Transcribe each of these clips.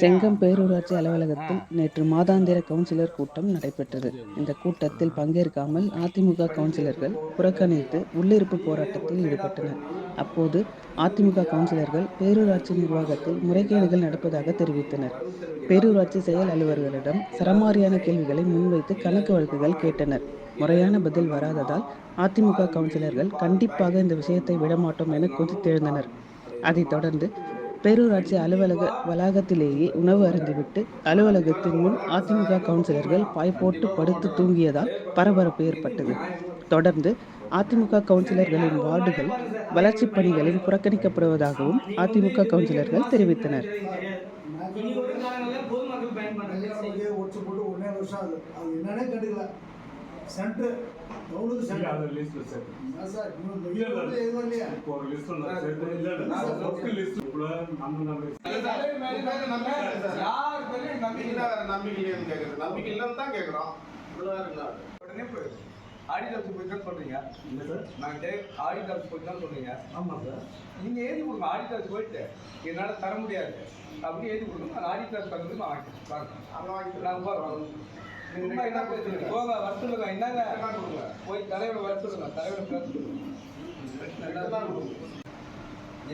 செங்கம் பேரூராட்சி அலுவலகத்தில் நேற்று மாதாந்திர கவுன்சிலர் கூட்டம் நடைபெற்றது. இந்த கூட்டத்தில் பங்கேற்காமல் அதிமுக கவுன்சிலர்கள் புறக்கணித்து உள்ளிருப்பு போராட்டத்தில் ஈடுபட்டனர். அப்போது அதிமுக கவுன்சிலர்கள் பேரூராட்சி நிர்வாகத்தில் முறைகேடுகள் நடப்பதாக தெரிவித்தனர். பேரூராட்சி செயல் அலுவலர்களிடம் சரமாரியான கேள்விகளை முன்வைத்து கணக்கு வழக்குகள் கேட்டனர். முறையான பதில் வராததால் அதிமுக கவுன்சிலர்கள் கண்டிப்பாக இந்த விஷயத்தை விடமாட்டோம் என கொதித்தெழுந்தனர். அதைத் தொடர்ந்து பேரூராட்சி அலுவலக வளாகத்திலேயே உணவு அருந்திவிட்டு அலுவலகத்தின் முன் அதிமுக கவுன்சிலர்கள் பாய் போட்டு படுத்து தூங்கியதால் பரபரப்பு ஏற்பட்டது. தொடர்ந்து அதிமுக கவுன்சிலர்களின் வார்டுகள் வளர்ச்சிப் பணிகளில் புறக்கணிக்கப்படுவதாகவும் அதிமுக கவுன்சிலர்கள் தெரிவித்தனர். பொதுமக்கள் போட்டு வருஷம் ஆகுது. அது என்னன்னே கண்டுக்கல. இல்ல, இல்ல. வெளியே எதுவும் இல்லையா? இப்போ ஒரு லிஸ்ட் ஒன்று சேர்த்து இல்ல இல்ல. ஃபர்ஸ்ட் லிஸ்ட் கூட நம்ம நம்ம தலைவர் மேல தான் நம்பிக்கை சார். யார் மேலயும் நம்பிக்கை? இல்லை. நம்பிக்கை இல்லைன்னு கேக்குறது. நம்பிக்கை இல்லைன்னு தான் இருந்தா உடனே போயிடும் ஆடிட் ஆஃபீஸ் போய் தான் சொல்றீங்க. இல்ல சார். ஆடிட் ஆஃபீஸ் போய் தான் சொல்றீங்க. ஆமா சார். நீங்க எழுதி கொடுங்க. ஆடிட் ஆஃபீஸ் போயிட்டு என்னால தர முடியாது. அப்படி எழுதி கொடுங்க. நான் ஆடிட் ஆஃபீஸ் வந்து நான் வாங்கிக்கிறேன். வாங்க. அங்க வாங்கி நான் போறோம் நீங்க சும்மா என்ன பேசுறீங்க போங்க வர சொல்லுங்க. என்னங்க. போய் தலைவரை வர சொல்லுங்க. தலைவரை பேச சொல்லுங்க.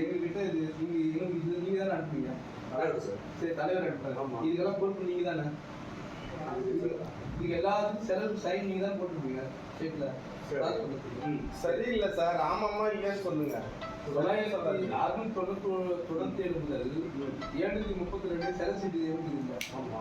எங்க கிட்ட இது நீங்க இது நீங்க தானே அனுப்புவீங்க தலைவர் சார். தலைவர் அனுப்புறாரு. ஆமா. இதுக்கெல்லாம் பொறுப்பு நீங்க தானே? இது எல்லாத்துக்கும் செலவு சைன் நீங்க தான் போட்டுருப்பீங்க. ஸ்டேட்ல சரியில்லை சார். ஆமாம்மா இல்லைன்னு சொல்லுங்க. அறுநூத்தி தொண்ணூத்தி தொண்ணூத்தி ஏழு முதல் ஏழுநூத்தி முப்பத்தி ரெண்டு செலவு சீட்டு இல்லை. ஆமா.